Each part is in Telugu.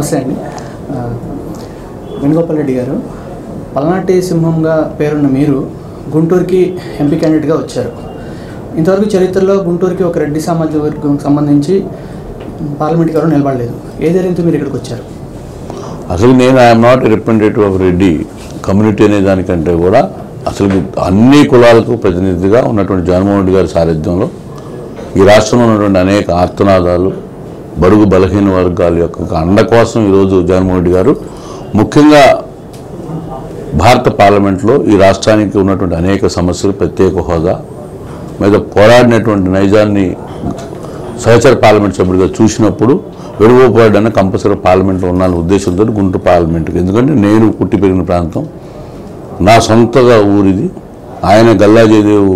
నమస్తే అండి. ఆ, వేణుగోపాల్ రెడ్డి గారు పల్నాటి సింహంగా పేరున్న మీరు గుంటూరుకి ఎంపీ క్యాండిడేట్గా వచ్చారు. ఇంతవరకు చరిత్రలో గుంటూరుకి ఒక రెడ్డి సామాజిక వర్గం సంబంధించి పార్లమెంట్కి ఎవరు నిలబడలేదు. ఏ ధైర్యంతో మీరు ఇక్కడికి వచ్చారు? అసలు నేను I'm not representative of Reddy community అనే దానికంటే కూడా అసలు అన్ని కులాలకు ప్రతినిధిగా ఉన్నటువంటి జగన్మోహన్ రెడ్డి గారి సారథ్యంలో ఈ రాష్ట్రంలో ఉన్నటువంటి అనేక ఆర్తనాదాలు బరుగు బలహీన వర్గాల యొక్క అండ కోసం ఈరోజు జగన్మోహన్ రెడ్డి గారు ముఖ్యంగా భారత పార్లమెంట్లో ఈ రాష్ట్రానికి ఉన్నటువంటి అనేక సమస్యలు ప్రత్యేక హోదా మీద పోరాడినటువంటి నైజాన్ని సహచర పార్లమెంట్ సభ్యుడిగా చూసినప్పుడు విడవపోయాడన్న కంపల్సరీ పార్లమెంట్లో ఉన్నాను ఉద్దేశంతో గుంటూరు పార్లమెంట్కి. ఎందుకంటే నేను పుట్టి పెరిగిన ప్రాంతం నా సొంతగా ఊరిది ఆయన గల్లా జయదేవ్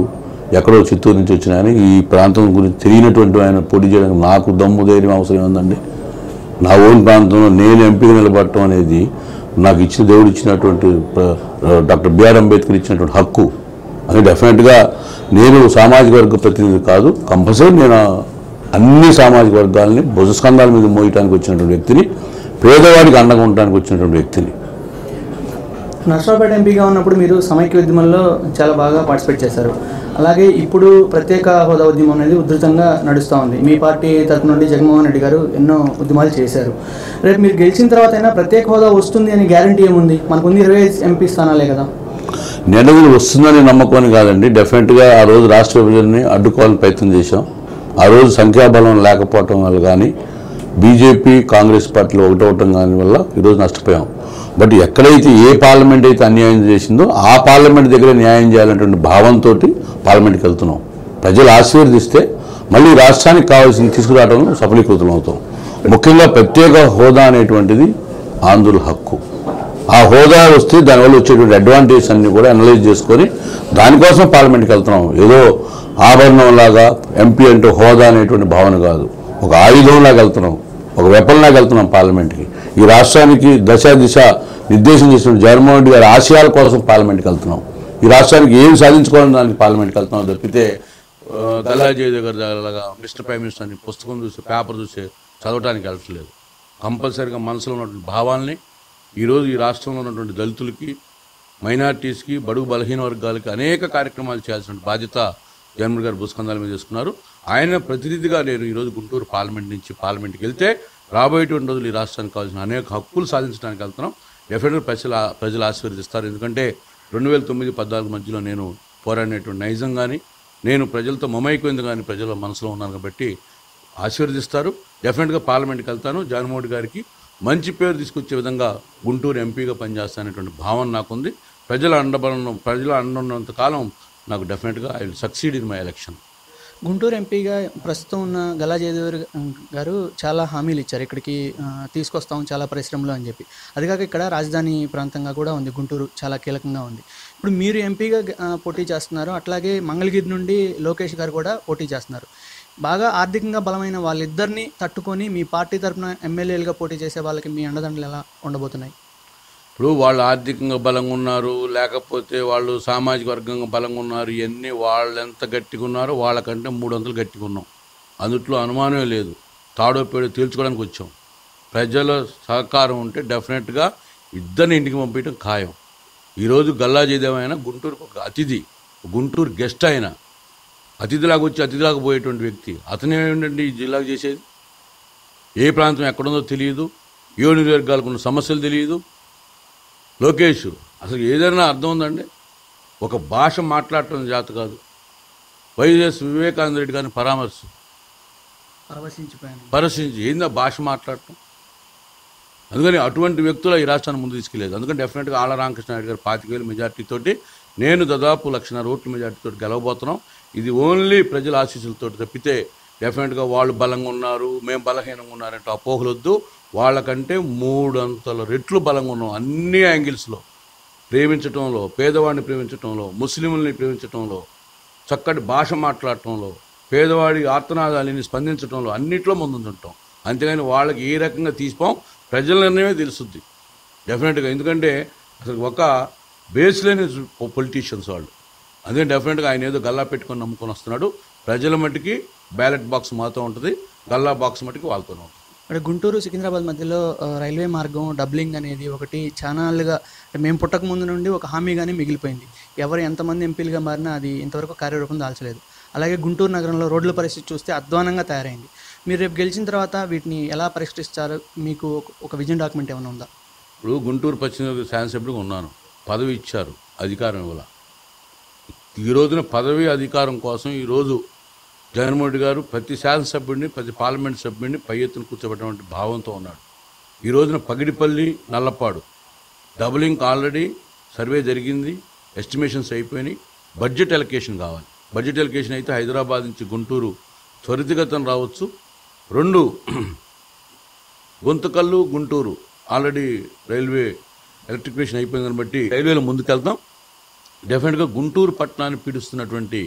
ఎక్కడో చిత్తూరు నుంచి వచ్చిన ఆయన ఈ ప్రాంతం గురించి తెలియనటువంటి ఆయన పోటీ చేయడానికి నాకు దమ్ము ధైర్యం అవసరం ఉందండి నా ఓన్ ప్రాంతంలో నేను ఎంపీగా నిలబడటం అనేది నాకు ఇచ్చిన దేవుడు ఇచ్చినటువంటి డాక్టర్ బిఆర్ అంబేద్కర్ ఇచ్చినటువంటి హక్కు. అది డెఫినెట్గా నేను సామాజిక వర్గ ప్రతినిధి కాదు కంపల్సరీ నేను అన్ని సామాజిక వర్గాలని భుజస్కంధాల మీద మోయటానికి వచ్చినటువంటి వ్యక్తిని పేదవాడికి అండగా ఉండడానికి వచ్చినటువంటి వ్యక్తిని. నర్సరావుపేట ఎంపీగా ఉన్నప్పుడు మీరు సమైక్య ఉద్యమంలో చాలా బాగా పార్టిసిపేట్ చేశారు. అలాగే ఇప్పుడు ప్రత్యేక హోదా ఉద్యమం అనేది ఉధృతంగా నడుస్తూ ఉంది. మీ పార్టీ తరపు నుండి జగన్మోహన్ రెడ్డి గారు ఎన్నో ఉద్యమాలు చేశారు. రేపు మీరు గెలిచిన తర్వాత అయినా ప్రత్యేక హోదా వస్తుంది అని గ్యారంటీ ఏముంది? మనకు ఉంది ఇరవై ఎంపీ స్థానాలే కదా. నెలవులు వస్తుందని నమ్మకం కాదండి. డెఫినెట్గా ఆ రోజు రాష్ట్ర విభజనని అడ్డుకోవాలని ప్రయత్నం చేశాం. ఆ రోజు సంఖ్యాబలం లేకపోవటం వల్ల కానీ బీజేపీ కాంగ్రెస్ పార్టీలు ఒకటవటం కానీ వల్ల ఈరోజు నష్టపోయాం. బట్ ఎక్కడైతే ఏ పార్లమెంట్ అయితే అన్యాయం చేసిందో ఆ పార్లమెంట్ దగ్గర న్యాయం చేయాలనేటువంటి భావంతో పార్లమెంట్కి వెళ్తున్నాం. ప్రజలు ఆశీర్వదిస్తే మళ్ళీ రాష్ట్రానికి కావాల్సింది తీసుకురావడంలో సఫలీకృతం అవుతాం ముఖ్యంగా ప్రత్యేక హోదా అనేటువంటిది ఆంధ్రుల హక్కు. ఆ హోదా వస్తే దానివల్ల వచ్చేటువంటి అడ్వాంటేజ్ అన్ని కూడా అనలైజ్ చేసుకొని దానికోసం పార్లమెంట్కి వెళ్తున్నాం. ఏదో ఆభరణం లాగా ఎంపీ అంటే హోదా అనేటువంటి భావన కాదు. ఒక ఆయుధంలాగా వెళ్తున్నాం. ఒక వెపన్లాగా వెళ్తున్నాం పార్లమెంట్కి. ఈ రాష్ట్రానికి దశ దిశ నిర్దేశం చేసిన జగన్మోహన్ రెడ్డి గారి ఆశయాల కోసం పార్లమెంట్కి వెళ్తున్నాం. ఈ రాష్ట్రానికి ఏం సాధించుకోవాలని దానికి పార్లమెంట్కి వెళ్తున్నాం తప్పితే ఆ, దగ్గర లాగా మిస్టర్ ప్రైమ్ మినిస్టర్ అని పుస్తకం చూసి పేపర్ చూసి చదవడానికి వెళ్ళట్లేదు. కంపల్సరీగా మనసులో ఉన్నటువంటి భావాల్ని ఈరోజు ఈ రాష్ట్రంలో ఉన్నటువంటి దళితులకి మైనార్టీస్కి బడుగు బలహీన వర్గాలకి అనేక కార్యక్రమాలు చేయాల్సిన బాధ్యత జగన్మోహన్ గారు భూస్కంధాల మీద చేసుకున్నారు. ఆయన ప్రతినిధిగా నేను ఈరోజు గుంటూరు పార్లమెంట్ నుంచి పార్లమెంట్కి వెళ్తే రాబోయేటువంటి రోజులు ఈ రాష్ట్రానికి కావాల్సిన అనేక హక్కులు సాధించడానికి వెళ్తున్నాం. డెఫినెట్గా ప్రజలు ప్రజలు ఆశీర్వదిస్తారు. ఎందుకంటే రెండు వేల తొమ్మిది పద్నాలుగు మధ్యలో నేను పోరాడినటువంటి నైజం కానీ నేను ప్రజలతో మమైపోయింది కానీ ప్రజల మనసులో ఉన్నాను కాబట్టి ఆశీర్వదిస్తారు. డెఫినెట్గా పార్లమెంట్కి వెళ్తాను. జగన్మోహన్ గారికి మంచి పేరు తీసుకొచ్చే విధంగా గుంటూరు ఎంపీగా పనిచేస్తానటువంటి భావన నాకుంది. ప్రజల అండబలం ప్రజల అండున్నంత కాలం నాకు డెఫినెట్గా I will succeed in my election. Guntur ఎంపీగా ప్రస్తుతం ఉన్న గల్లా గారు చాలా హామీలు ఇచ్చారు. ఇక్కడికి తీసుకొస్తాం చాలా పరిశ్రమలు అని చెప్పి. అది కాక ఇక్కడ రాజధాని ప్రాంతంగా కూడా ఉంది. గుంటూరు చాలా కీలకంగా ఉంది. ఇప్పుడు మీరు ఎంపీగా పోటీ చేస్తున్నారు. అట్లాగే మంగళగిరి నుండి లోకేష్ గారు కూడా పోటీ చేస్తున్నారు. బాగా ఆర్థికంగా బలమైన వాళ్ళిద్దరిని తట్టుకొని మీ పార్టీ తరఫున ఎమ్మెల్యేలుగా పోటీ చేసే వాళ్ళకి మీ అండదండలు ఎలా ఉండబోతున్నాయి? ఇప్పుడు వాళ్ళు ఆర్థికంగా బలంగా ఉన్నారు లేకపోతే వాళ్ళు సామాజిక వర్గంగా బలంగా ఉన్నారు ఇవన్నీ వాళ్ళు ఎంత గట్టిగా ఉన్నారో వాళ్ళకంటే మూడు వందలు గట్టిగా ఉన్నాం. అందుట్లో అనుమానమే లేదు. తాడో పేడో తేల్చుకోవడానికి వచ్చాం. ప్రజల సహకారం ఉంటే డెఫినెట్గా ఇద్దరిని ఇంటికి పంపించడం ఖాయం. ఈరోజు గల్లా చేదేమైనా గుంటూరుకు ఒక అతిథి గుంటూరు గెస్ట్ ఆయన అతిథిలాగా వచ్చి అతిథిలాగా పోయేటువంటి వ్యక్తి. అతనే ఏంటంటే ఈ జిల్లాకు చేసేది? ఏ ప్రాంతం ఎక్కడుందో తెలియదు. ఏ వర్గాలకు ఉన్న సమస్యలు తెలియదు. లోకేష్ అసలు ఏదైనా అర్థం ఉందండి? ఒక భాష మాట్లాడటం జాత కాదు. వైఎస్ వివేకానంద రెడ్డి గారిని పరామర్శ పరిశీలించి ఏందా భాష మాట్లాడటం? అందుకని అటువంటి వ్యక్తులు ఈ రాష్ట్రాన్ని ముందు తీసుకెళ్ళలేదు అందుకని డెఫినెట్గా ఆళ్ళ రామకృష్ణారెడ్డి గారు పాతిక వేల మెజార్టీతోటి నేను దాదాపు లక్షన్నర ఓట్ల మెజార్టీతో గెలవబోతున్నాం. ఇది ఓన్లీ ప్రజల ఆశీస్సులతో తప్పితే డెఫినెట్గా వాళ్ళు బలంగా ఉన్నారు మేము బలహీనంగా ఉన్నారంటే అపోహలొద్దు. వాళ్ళకంటే మూడంతల రెట్లు బలంగా ఉన్నాం. అన్ని యాంగిల్స్లో. ప్రేమించటంలో పేదవాడిని ప్రేమించటంలో ముస్లింలని ప్రేమించటంలో చక్కటి భాష మాట్లాడటంలో పేదవాడి ఆర్తనాదాలని స్పందించడంలో అన్నిట్లో ముందుంటాం అంతేగాని వాళ్ళకి ఏ రకంగా తీసిపోం? ప్రజల నిర్ణయమే తెలుస్తుంది డెఫినెట్గా ఎందుకంటే అసలు ఒక బేస్ లేని పొలిటీషియన్స్ వాళ్ళు. అదే డెఫినెట్గా ఆయన ఏదో గల్లా పెట్టుకొని నమ్ముకొని వస్తున్నాడు. ప్రజల మట్టికి బ్యాలెట్ బాక్స్ మాతో ఉంటుంది. గల్లా బాక్స్ మట్టికి వాళ్ళతోనే ఉంటుంది. మరి గుంటూరు సికింద్రాబాద్ మధ్యలో రైల్వే మార్గం డబ్లింగ్ అనేది ఒకటి ఛానల్గా మేము పుట్టక ముందు నుండి ఒక హామీగానే మిగిలిపోయింది. ఎవరు ఎంతమంది ఎంపీలుగా మారినా అది ఇంతవరకు కార్యరూపం దాల్చలేదు. అలాగే గుంటూరు నగరంలో రోడ్ల పరిస్థితి చూస్తే అధ్వానంగా తయారైంది. మీరు రేపు గెలిచిన తర్వాత వీటిని ఎలా పరిష్కరిస్తారు? మీకు ఒక- విజన్ డాక్యుమెంట్ ఏమైనా ఉందా? ఇప్పుడు గుంటూరు పశ్చిమ శాసనసభ్యుడిగా ఉన్నాను. పదవి ఇచ్చారు. అధికారం ఇవ్వాల. ఈ రోజున పదవి అధికారం కోసం ఈరోజు జగన్మోహన్ రెడ్డి గారు ప్రతి శాసనసభ్యుడిని ప్రతి పార్లమెంట్ సభ్యుడిని పై ఎత్తున కూర్చోబెట్టినటువంటి భావంతో ఉన్నాడు. ఈ రోజున Pagidipalli Nallapadu doubling already survey జరిగింది ఎస్టిమేషన్స్ అయిపోయినాయి. బడ్జెట్ ఎలకేషన్ కావాలి. బడ్జెట్ ఎలకేషన్ అయితే హైదరాబాద్ నుంచి గుంటూరు త్వరితగతం రావచ్చు. రెండు గొంతుకల్లు గుంటూరు. ఆల్రెడీ రైల్వే ఎలక్ట్రిఫికేషన్ అయిపోయిందని బట్టి రైల్వేలో ముందుకెళ్తాం. డెఫినెట్గా గుంటూరు పట్టణాన్ని పీడిస్తున్నటువంటి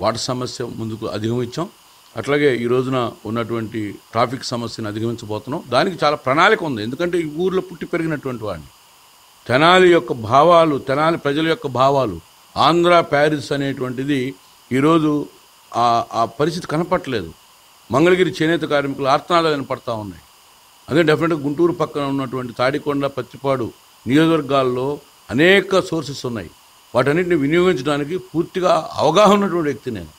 వాటర్ సమస్య ముందుకు అధిగమించాం. అట్లాగే ఈ రోజున ఉన్నటువంటి ట్రాఫిక్ సమస్యను అధిగమించబోతున్నాం. దానికి చాలా ప్రణాళిక ఉంది. ఎందుకంటే ఈ ఊర్లో పుట్టి పెరిగినటువంటి వాడిని. తెనాలి యొక్క భావాలు తెనాలి ప్రజల యొక్క భావాలు ఆంధ్ర ప్యారిస్ అనేటువంటిది ఈరోజు ఆ పరిస్థితి కనపట్టలేదు మంగళగిరి చేనేత కార్మికులు ఆర్తనాదాలు కనపడతా ఉన్నాయి. అదే డెఫినెట్గా గుంటూరు పక్కన ఉన్నటువంటి తాడికొండ పత్తిపాడు నియోజకవర్గాల్లో అనేక సోర్సెస్ ఉన్నాయి. వాటన్నిటిని వినియోగించడానికి పూర్తిగా అవగాహన ఉన్నటువంటి వ్యక్తి నేను.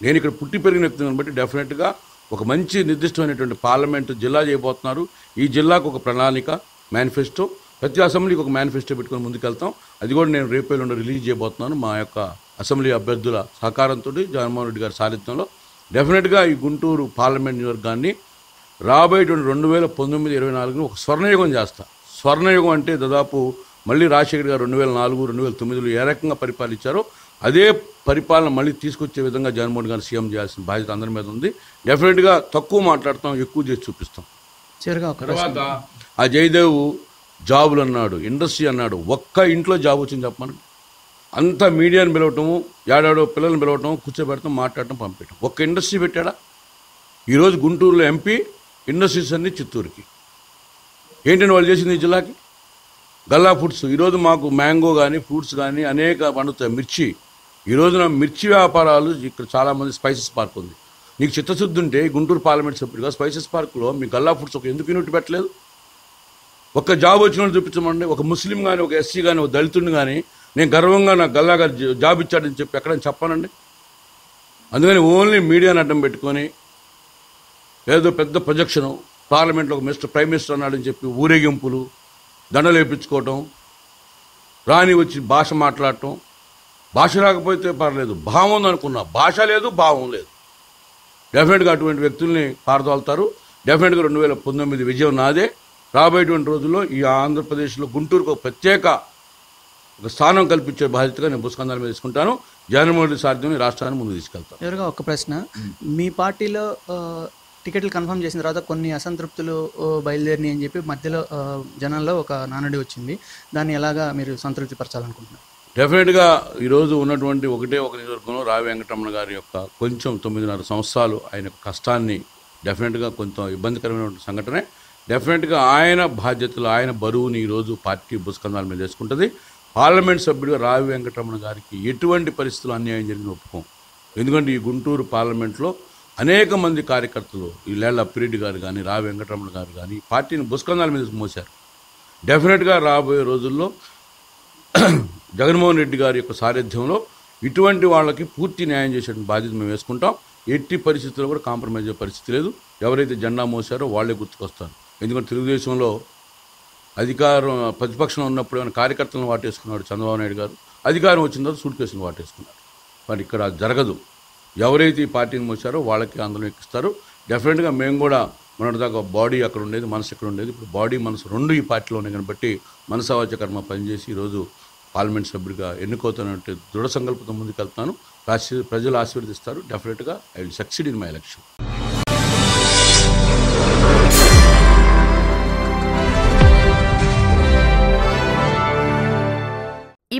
నేను ఇక్కడ పుట్టి పెరిగిన వ్యక్తిని బట్టి డెఫినెట్గా ఒక మంచి నిర్దిష్టమైనటువంటి పార్లమెంటు జిల్లా చేయబోతున్నారు. ఈ జిల్లాకు ఒక ప్రణాళిక మేనిఫెస్టో ప్రతి అసెంబ్లీకి ఒక మేనిఫెస్టో పెట్టుకొని ముందుకెళ్తాం. అది కూడా నేను రేపే నుండి రిలీజ్ చేయబోతున్నాను మా యొక్క అసెంబ్లీ అభ్యర్థుల సహకారంతో జగన్మోహన్ రెడ్డి గారి సారథ్యంలో డెఫినెట్గా ఈ గుంటూరు పార్లమెంట్ నియోజకవర్గాన్ని రాబోయేటువంటి రెండు వేల పంతొమ్మిది ఇరవై నాలుగులో ఒక స్వర్ణయుగం చేస్తా. స్వర్ణయుగం అంటే దాదాపు మళ్ళీ రాజశేఖర్ గారు రెండు వేల నాలుగు రెండు వేల తొమ్మిదిలో ఏ రకంగా పరిపాలించారో అదే పరిపాలన మళ్ళీ తీసుకొచ్చే విధంగా జగన్మోహన్ గారు సీఎం చేయాల్సిన బాధ్యత అందరి మీద ఉంది. డెఫినెట్గా తక్కువ మాట్లాడతాం ఎక్కువ చేసి చూపిస్తాం. తర్వాత ఆ జయదేవ్ జాబులు అన్నాడు ఇండస్ట్రీ అన్నాడు ఒక్క ఇంట్లో జాబ్ వచ్చింది చెప్పమని. అంతా మీడియాని పిలవటము ఏడాడో పిల్లల్ని పిలవటం కూర్చోబెడతాం మాట్లాడటం పంపించడం ఒక్క ఇండస్ట్రీ పెట్టాడా? ఈరోజు గుంటూరులో ఎంపీ ఇండస్ట్రీస్ అన్ని చిత్తూరుకి. ఏంటంటే వాళ్ళు చేసింది ఈ జిల్లాకి? గల్లా ఫుడ్స్ ఈరోజు మాకు మ్యాంగో కానీ ఫ్రూట్స్ కానీ అనేక పండుతాయి మిర్చి. ఈ రోజున మిర్చి వ్యాపారాలు ఇక్కడ చాలామంది స్పైసెస్ పార్క్ ఉంది. నీకు చిత్తశుద్ధి ఉంటే గుంటూరు పార్లమెంట్ సభ్యుడిగా స్పైసెస్ పార్క్లో మీ గల్లా ఫుడ్స్ ఒక ఎందుకు యూనిట్ పెట్టలేదు? ఒక జాబ్ వచ్చిన వాళ్ళు చూపించమండి ఒక ముస్లిం కానీ ఒక ఎస్సీ కానీ ఒక దళితుడిని కానీ నేను గర్వంగా నాకు గల్లా గారు జాబ్ ఇచ్చాడని చెప్పి ఎక్కడైనా చెప్పానండి? అందుకని ఓన్లీ మీడియాని అడ్డం పెట్టుకొని ఏదో పెద్ద ప్రొజెక్షను పార్లమెంట్లో ఒక మిస్టర్ ప్రైమ్ మినిస్టర్ అన్నాడని చెప్పి ఊరేగింపులు దండలు వేయించుకోవటం రాని వచ్చి భాష మాట్లాడటం. భాష రాకపోతే పర్లేదు భావం ఉంది అనుకున్నా భాష లేదు భావం లేదు. డెఫినెట్గా అటువంటి వ్యక్తుల్ని పారదోలుతారు. డెఫినెట్గా రెండు వేల పంతొమ్మిది విజయం నాదే. రాబోయేటువంటి రోజుల్లో ఈ ఆంధ్రప్రదేశ్లో గుంటూరుకు ఒక ప్రత్యేక ఒక స్థానం కల్పించే బాధ్యతగా నేను పుస్తకాల మీద తీసుకుంటాను. జగన్మోహన్ రెడ్డి సాధ్యం రాష్ట్రాన్ని ముందు తీసుకెళ్తాను. చివరిగా ఒక ప్రశ్న. మీ పార్టీలో టికెట్లు కన్ఫర్మ్ చేసిన తర్వాత కొన్ని అసంతృప్తులు బయలుదేరినాయి అని చెప్పి మధ్యలో జనంలో జనాల్లో ఒక నానుడి వచ్చింది. దాన్ని ఎలాగా మీరు సంతృప్తి పరచాలనుకుంటున్నారు డెఫినెట్గా ఈరోజు ఉన్నటువంటి ఒకటే ఒక నియోజకవర్గంలో రావి వెంకటరమణ గారి యొక్క కొంచెం తొమ్మిదిన్నర సంవత్సరాలు ఆయన కష్టాన్ని డెఫినెట్గా కొంచెం ఇబ్బందికరమైనటువంటి సంఘటనే. డెఫినెట్గా ఆయన బాధ్యతలు ఆయన బరువుని ఈరోజు పార్టీ బుస్కందాల మీద వేసుకుంటుంది. పార్లమెంట్ సభ్యుడిగా రావి వెంకటరమణ గారికి ఎటువంటి పరిస్థితులు అన్యాయం జరిగిన ఒప్పుకోం. ఎందుకంటే ఈ గుంటూరు పార్లమెంట్లో అనేక మంది కార్యకర్తలు ఈ లేళ్ళ అప్పిరెడ్డి గారు కానీ రావి వెంకటరమణ గారు కానీ పార్టీని బుస్కందాల మీద మోశారు. డెఫినెట్గా రాబోయే రోజుల్లో జగన్మోహన్ రెడ్డి గారి యొక్క సారథ్యంలో ఇటువంటి వాళ్ళకి పూర్తి న్యాయం చేసే బాధ్యత మేము వేసుకుంటాం. ఎట్టి పరిస్థితుల్లో కూడా కాంప్రమైజ్ అయ్యే పరిస్థితి లేదు. ఎవరైతే జెండా మోసారో వాళ్ళే గుర్తుకొస్తారు. ఎందుకంటే తెలుగుదేశంలో అధికారం ప్రతిపక్షంలో ఉన్నప్పుడు ఏమైనా కార్యకర్తలను వాటేసుకున్నాడు చంద్రబాబు నాయుడు గారు. అధికారం వచ్చిన తర్వాత సూట్ కేసులు వాటేసుకున్నారు. మరి ఇక్కడ జరగదు. ఎవరైతే ఈ పార్టీని మోసారో వాళ్ళకి ఆందోళన ఎక్కిస్తారు. డెఫినెట్గా మేము కూడా మొన్నటిదాకా బాడీ అక్కడ ఉండేది మనసు ఇక్కడ ఉండేది. ఇప్పుడు బాడీ మనసు రెండు ఈ పార్టీలో ఉన్నాయి కాబట్టి మనసావాచ కర్మ పనిచేసి ఈరోజు పార్లమెంట్ సభ్యుడిగా ఎన్నుకోతానంటే దృఢ సంకల్పంతో ముందుకెళ్తాను ప్రజలు ఆశీర్వదిస్తారు. డెఫినెట్గా I will succeed in my election